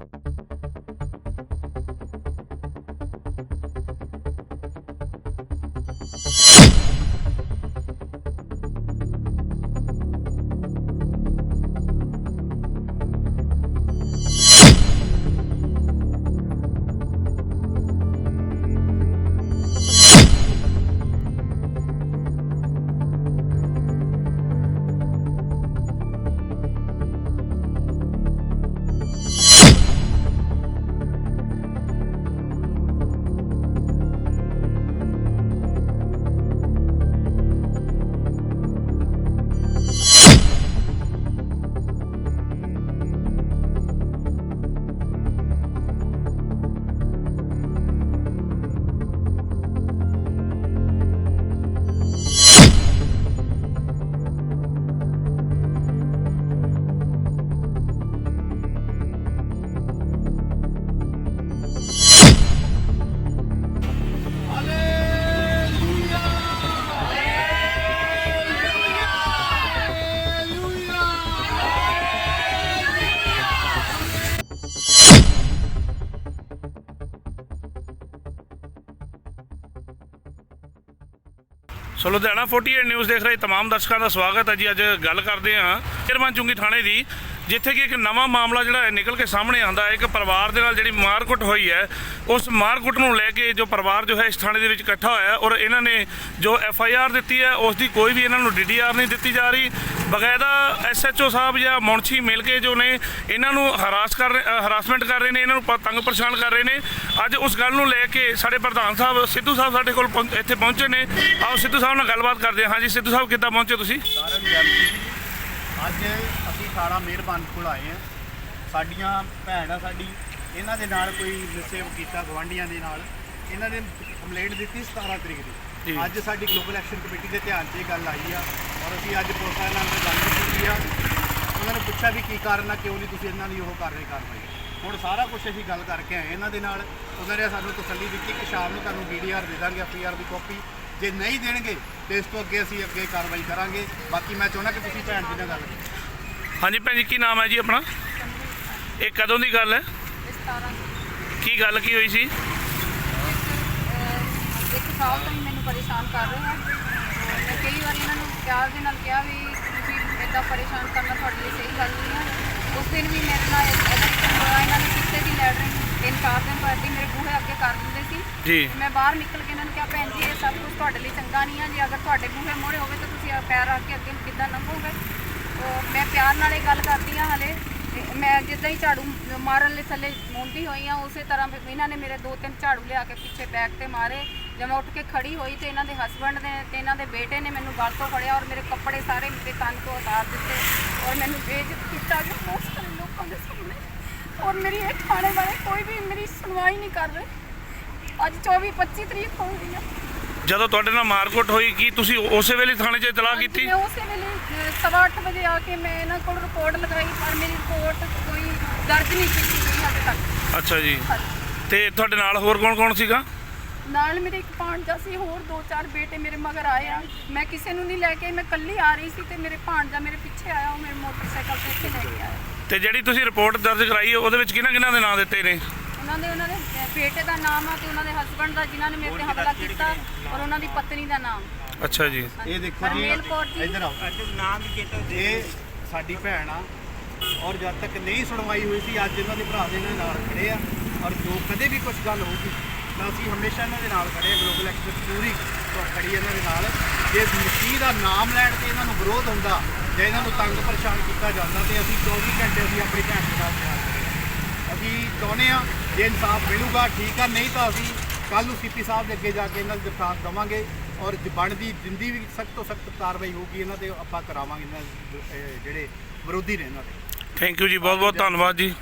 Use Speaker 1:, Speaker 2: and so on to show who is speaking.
Speaker 1: Thank you. So Ludhiana 48 news ਦੇਖ ਰਹੇ ਤਮਾਮ ਦਰਸ਼ਕਾਂ ਦਾ ਸਵਾਗਤ ਹੈ ਜੀ। ਅੱਜ ਗੱਲ ਕਰਦੇ ਹਾਂ ਕਿਰਮਨ ਚੁੰਗੀ ਥਾਣੇ ਦੀ। ਜਿੱਥੇ ਕਿ ਇੱਕ ਨਵਾਂ ਮਾਮਲਾ ਜਿਹੜਾ ਹੈ ਨਿਕਲ ਕੇ ਸਾਹਮਣੇ ਆਂਦਾ ਹੈ, ਇੱਕ ਪਰਿਵਾਰ ਦੇ ਨਾਲ ਜਿਹੜੀ ਮਾਰਕੁੱਟ ਹੋਈ ਹੈ, ਉਸ ਮਾਰਕੁੱਟ ਨੂੰ ਲੈ ਕੇ ਜੋ ਪਰਿਵਾਰ ਜੋ ਹੈ ਇਸ ਥਾਣੇ ਦੇ ਵਿੱਚ ਇਕੱਠਾ ਹੋਇਆ ਔਰ ਇਹਨਾਂ ਨੇ ਜੋ ਐਫ ਆਈ ਆਰ ਦਿੱਤੀ ਹੈ, ਉਸ ਦੀ ਕੋਈ ਵੀ ਇਹਨਾਂ ਨੂੰ ਡੀ ਡੀ ਆਰ ਨਹੀਂ ਦਿੱਤੀ ਜਾ ਰਹੀ। ਬਕਾਇਦਾ ਐਸ ਐਚ ਓ ਸਾਹਿਬ ਜਾਂ ਮੁਨਸ਼ੀ ਮਿਲ ਕੇ ਜੋ ਨੇ ਇਹਨਾਂ ਨੂੰ ਹਰਾਸ ਕਰ ਹਰਾਸਮੈਂਟ ਕਰ ਰਹੇ ਨੇ, ਇਹਨਾਂ ਨੂੰ ਤੰਗ ਪਰੇਸ਼ਾਨ ਕਰ ਰਹੇ ਨੇ। ਅੱਜ ਉਸ ਗੱਲ ਨੂੰ ਲੈ ਕੇ ਸਾਡੇ ਪ੍ਰਧਾਨ ਸਾਹਿਬ ਸਿੱਧੂ ਸਾਹਿਬ ਸਾਡੇ ਕੋਲ ਪਹੁੰਚ- ਇੱਥੇ ਪਹੁੰਚੇ ਨੇ। ਆਓ ਸਿੱਧੂ ਸਾਹਿਬ ਨਾਲ ਗੱਲਬਾਤ ਕਰਦੇ ਹਾਂ। ਹਾਂਜੀ, ਸਿੱਧੂ ਸਾਹਿਬ ਕਿੱਦਾਂ ਪਹੁੰਚੇ ਤੁਸੀਂ?
Speaker 2: ਅੱਜ ਥਾਣਾ ਮਿਹਰਬਾਨ ਕੋਲ ਆਏ ਆ। ਸਾਡੀਆਂ ਭੈਣ ਆ ਸਾਡੀ ਇਹਨਾਂ ਦੇ ਨਾਲ ਕੋਈ ਮਿਸੇਵ ਕੀਤਾ ਗਵਾਂਢੀਆਂ ਦੇ ਨਾਲ ਇਹਨਾਂ ਨੇ ਕੰਪਲੇਂਟ ਦਿੱਤੀ 17 ਤਰੀਕ। ਦੀ। ਅੱਜ ਸਾਡੀ ਗਲੋਬਲ ਐਕਸ਼ਨ ਕਮੇਟੀ ਦੇ ਧਿਆਨ 'ਚ ਇਹ ਗੱਲ ਆਈ ਆ ਔਰ ਅਸੀਂ ਅੱਜ ਪੁਲਿਸ ਨਾਲ ਗੱਲ ਕੀਤੀ ਆ। ਉਹਨਾਂ ਨੇ ਪੁੱਛਿਆ ਵੀ ਕੀ ਕਾਰਨ ਆ ਕਿਉਂ ਨਹੀਂ ਤੁਸੀਂ ਇਹਨਾਂ ਦੀ ਉਹ ਕਰ ਰਹੇ ਕਾਰਵਾਈ। ਹੁਣ ਸਾਰਾ ਕੁਝ ਅਸੀਂ ਗੱਲ ਕਰਕੇ ਆਏ ਇਹਨਾਂ ਦੇ ਨਾਲ। ਉਹਨਾਂ ਨੇ ਸਾਨੂੰ ਤਸੱਲੀ ਦਿੱਤੀ ਕਿ ਸ਼ਾਮ ਨੂੰ ਤੁਹਾਨੂੰ ਡੀਡੀਆਰ ਦੇ ਦਾਂਗੇ ਐਫਆਈਆਰ ਦੀ ਕਾਪੀ। ਜੇ ਨਹੀਂ ਦੇਣਗੇ ਤੇ ਇਸ ਤੋਂ ਅੱਗੇ ਅਸੀਂ ਅੱਗੇ ਕਾਰਵਾਈ ਕਰਾਂਗੇ। ਬਾਕੀ ਮੈਂ ਚਾਹੁੰਦਾ ਕਿ ਤੁਸੀਂ ਭੈਣ ਜੀ ਨਾਲ ਗੱਲ ਕਰੋ।
Speaker 1: ਹਾਂਜੀ ਭੈਣ ਜੀ ਕੀ ਨਾਮ ਹੈ ਜੀ ਆਪਣਾ? ਇਹ ਕਦੋਂ ਦੀ ਗੱਲ ਹੈ?
Speaker 3: 17
Speaker 1: ਕੀ ਗੱਲ ਕੀ ਹੋਈ ਸੀ?
Speaker 3: ਇੱਕ ਸਾਲ ਤੋਂ ਹੀ ਮੈਨੂੰ ਪਰੇਸ਼ਾਨ ਕਰ ਰਹੇ ਹੈ ਮੈਂ ਕਈ ਵਾਰੀ ਇਹਨਾਂ ਨੂੰ ਪਿਆਰ ਦੇ ਨਾਲ ਕਿਹਾ ਵੀ ਤੁਸੀਂ ਇਦਾਂ ਪਰੇਸ਼ਾਨ ਕਰਨਾ ਤੁਹਾਡੇ ਲਈ ਸਹੀ ਗੱਲ ਨਹੀਂ ਹੈ ਉਸ ਦਿਨ ਵੀ ਮੇਰੇ ਨਾਲ ਇਹਦਾ ਇੱਕ ਹੋਇਆ ਇਹਨਾਂ ਨੇ ਕਿਸੇ ਦੀ ਲੈਟਰਿੰਗ ਤਿੰਨ ਚਾਰ ਦਿਨ ਬਾਅਦ ਮੇਰੇ ਬੂਹੇ ਅੱਗੇ ਕਰ ਦਿੰਦੇ ਸੀ
Speaker 1: ਜੀ।
Speaker 3: ਮੈਂ ਬਾਹਰ ਨਿਕਲ ਕੇ ਇਹਨਾਂ ਨੂੰ ਕਿਹਾ ਭੈਣ ਜੀ ਇਹ ਸਭ ਕੁਝ ਤੁਹਾਡੇ ਲਈ ਚੰਗਾ ਨਹੀਂ ਹੈ ਜੇ ਅਗਰ ਤੁਹਾਡੇ ਬੂਹੇ ਮੋਰੇ ਹੋਵੇ ਤਾਂ ਤੁਸੀਂ ਆ ਪੈਰ ਰੱਖ ਕੇ ਅੱਗੇ ਕਿੱਦਾਂ ਲੰਘੋਗੇ? ਮੈਂ ਪਿਆਰ ਨਾਲ ਇਹ ਗੱਲ ਕਰਦੀ ਹਾਂ ਹਲੇ। ਤੇ ਮੈਂ ਜਿੱਦਾਂ ਹੀ ਝਾੜੂ ਮਾਰਨ ਲਈ ਥੱਲੇ ਮੁੰਦੀ ਹੋਈ ਆ ਉਸੇ ਤਰ੍ਹਾਂ ਇਹਨਾਂ ਨੇ ਮੇਰੇ ਦੋ ਤਿੰਨ ਝਾੜੂ ਲਿਆ ਕੇ ਪਿੱਛੇ ਬੈਗ ਤੇ ਮਾਰੇ। ਜਦ ਮੈਂ ਉੱਠ ਕੇ ਖੜੀ ਹੋਈ ਤੇ ਇਹਨਾਂ ਦੇ ਹਸਬੰਡ ਨੇ ਤੇ ਇਹਨਾਂ ਦੇ ਬੇਟੇ ਨੇ ਮੈਨੂੰ ਗਲ ਤੋਂ ਫੜਿਆ ਔਰ ਮੇਰੇ ਕੱਪੜੇ ਸਾਰੇ ਮੇਰੇ ਕੰਨ ਤੋਂ ਉਤਾਰ ਦਿੱਤੇ। ਔਰ ਮੈਨੂੰ ਬੇਇੱਜ਼ਤ ਕੀਤਾ ਕਿ ਬਹੁਤ ਸਾਰੇ ਲੋਕਾਂ ਦੇ ਸਾਹਮਣੇ। ਔਰ ਮੇਰੀ ਇਹ ਥਾਣੇ ਵਾਲੇ ਕੋਈ ਵੀ ਮੇਰੀ ਸੁਣਵਾਈ ਨਹੀਂ ਕਰ ਰਹੇ। ਅੱਜ 24 25 ਤਰੀਕ ਹੋ ਗਈ ਆ।
Speaker 1: ਜਦੋਂ ਤੁਹਾਡੇ ਨਾਲ ਮਾਰਕੁੱਟ ਹੋਈ ਕੀ ਤੁਸੀਂ ਉਸੇ ਵੇਲੇ ਥਾਣੇ 'ਚ ਇਤਲਾਹ ਕੀਤੀ?
Speaker 3: ਮੈਂ ਉਸੇ ਵੇਲੇ ਅਹ, ਸਵਾ ਅੱਠ ਵਜੇ ਆ ਕੇ ਮੈਂ ਇਹਨਾਂ ਕੋਲ ਰਿਪੋਰਟ ਲਗਾਈ ਪਰ ਮੇਰੀ ਰਿਪੋਰਟ ਕੋਈ ਦਰਜ ਨਹੀਂ ਕੀਤੀ ਗਈ ਹਜੇ ਤੱਕ।
Speaker 1: ਅੱਛਾ ਜੀ।
Speaker 3: ਹਾਂਜੀ।
Speaker 1: ਤੇ ਤੁਹਾਡੇ ਨਾਲ ਹੋਰ ਕੌਣ ਕੌਣ ਸੀਗਾ?
Speaker 3: ਨਾਲ ਮੇਰੇ ਇੱਕ ਭਾਣਜਾ ਸੀ ਹੋਰ ਦੋ ਚਾਰ ਬੇਟੇ ਮੇਰੇ ਮਗਰ ਆਏ ਆ। ਮੈਂ ਕਿਸੇ ਨੂੰ ਨਹੀਂ ਲੈ ਕੇ ਆਈ, ਮੈਂ ਇਕੱਲੀ ਆ ਰਹੀ ਸੀ ਤੇ ਮੇਰੇ ਭਾਣਜਾ ਮੇਰੇ ਪਿੱਛੇ ਆਇਆ ਉਹ ਮੇਰੇ ਮੋਟਰਸਾਈਕਲ ਤੇ ਇੱਥੇ ਲੈ ਕੇ ਆਇਆ।
Speaker 1: ਤੇ ਜਿਹੜੀ ਤੁਸੀਂ ਰਿਪੋਰਟ ਦਰਜ ਕਰਾਈ ਹੈ ਉਹਦੇ ਵਿੱਚ ਕਿਹਨਾਂ ਕਿਹਨਾਂ ਦੇ ਨਾਂ ਦਿੱਤੇ ਨੇ?
Speaker 3: ਉਹਨਾਂ ਦੇ ਉਹਨਾਂ ਦੇ ਬੇਟੇ ਦਾ ਨਾਮ ਆ ਤੇ ਉਹਨਾਂ ਦੇ ਹਸਬੰਡ ਦਾ ਜਿਨ੍ਹਾਂ ਨੇ ਮੇਰੇ ਤੇ ਹਮਲਾ ਕੀਤਾ ਔਰ ਉਹਨਾਂ ਦੀ ਪਤਨੀ ਦਾ ਨਾਮ।
Speaker 1: ਅੱਛਾ ਜੀ।
Speaker 2: ਇਹ ਦੇਖੋ ਜੀ
Speaker 3: ਹਰਮੇਲ ਕੌਰ ਜੀ।
Speaker 2: ਇੱਧਰ ਆਓ। ਨਾਮ ਵੀ ਇਹ ਸਾਡੀ ਭੈਣ ਆ ਔਰ ਜਦ ਤੱਕ ਨਹੀਂ ਸੁਣਵਾਈ ਹੋਈ ਸੀ ਅੱਜ ਇਹਨਾਂ ਦੇ ਭਰਾ ਦੇ ਇਹਨਾਂ ਨਾਲ ਖੜੇ ਆ ਔਰ ਜੋ ਕਦੇ ਵੀ ਕੁਝ ਗੱਲ ਹੋਊਗੀ ਤਾਂ ਅਸੀਂ ਹਮੇਸ਼ਾ ਇਹਨਾਂ ਦੇ ਨਾਲ ਖੜੇ ਆ ਗਲੋਬਲ ਐਕਸ਼ਨ ਪੂਰੀ ਤੋਂ ਖੜੀ ਇਹਨਾਂ ਦੇ ਨਾਲ। ਜੇ ਮਸੀਹ ਦਾ ਨਾਮ ਲੈਣ ਤੇ ਇਹਨਾਂ ਨੂੰ ਵਿਰੋਧ ਹੁੰਦਾ ਜਾਂ ਇਹਨਾਂ ਨੂੰ ਤੰਗ ਪਰੇਸ਼ਾਨ ਕੀਤਾ ਜਾਂਦਾ ਤੇ ਅਸੀਂ 24 ਘੰਟੇ ਅਸੀਂ ਆਪਣੀ ਭੈਣ ਦੇ ਨਾਲ ਖੜਾ। ਅਸੀਂ ਚਾਹੁੰਦੇ ਆ ਜੇ ਇਨਸਾਫ ਮਿਲੂਗਾ ਠੀਕ ਆ ਨਹੀਂ ਤਾਂ ਅਸੀਂ ਕੱਲ ਨੂੰ ਸੀਪੀ ਸਾਹਿਬ ਦੇ ਅੱਗੇ ਜਾ ਕੇ ਇਹਨਾਂ ਦੀ ਦਰਖਾਸਤ ਦਵਾਂਗੇ ਔਰ ਬਣਦੀ ਜਿੰਦੀ ਵੀ ਸਖਤ ਤੋਂ ਸਖਤ ਕਾਰਵਾਈ ਹੋਊਗੀ ਇਹਨਾਂ ਤੇ ਆਪਾਂ ਕਰਾਵਾਂਗੇ ਇਹਨਾਂ ਜਿਹੜੇ ਵਿਰੋਧੀ ਨੇ ਇਹਨਾਂ ਦੇ।
Speaker 1: ਥੈਂਕ ਯੂ ਜੀ ਬਹੁਤ ਬਹੁਤ ਧੰਨਵਾਦ ਜੀ।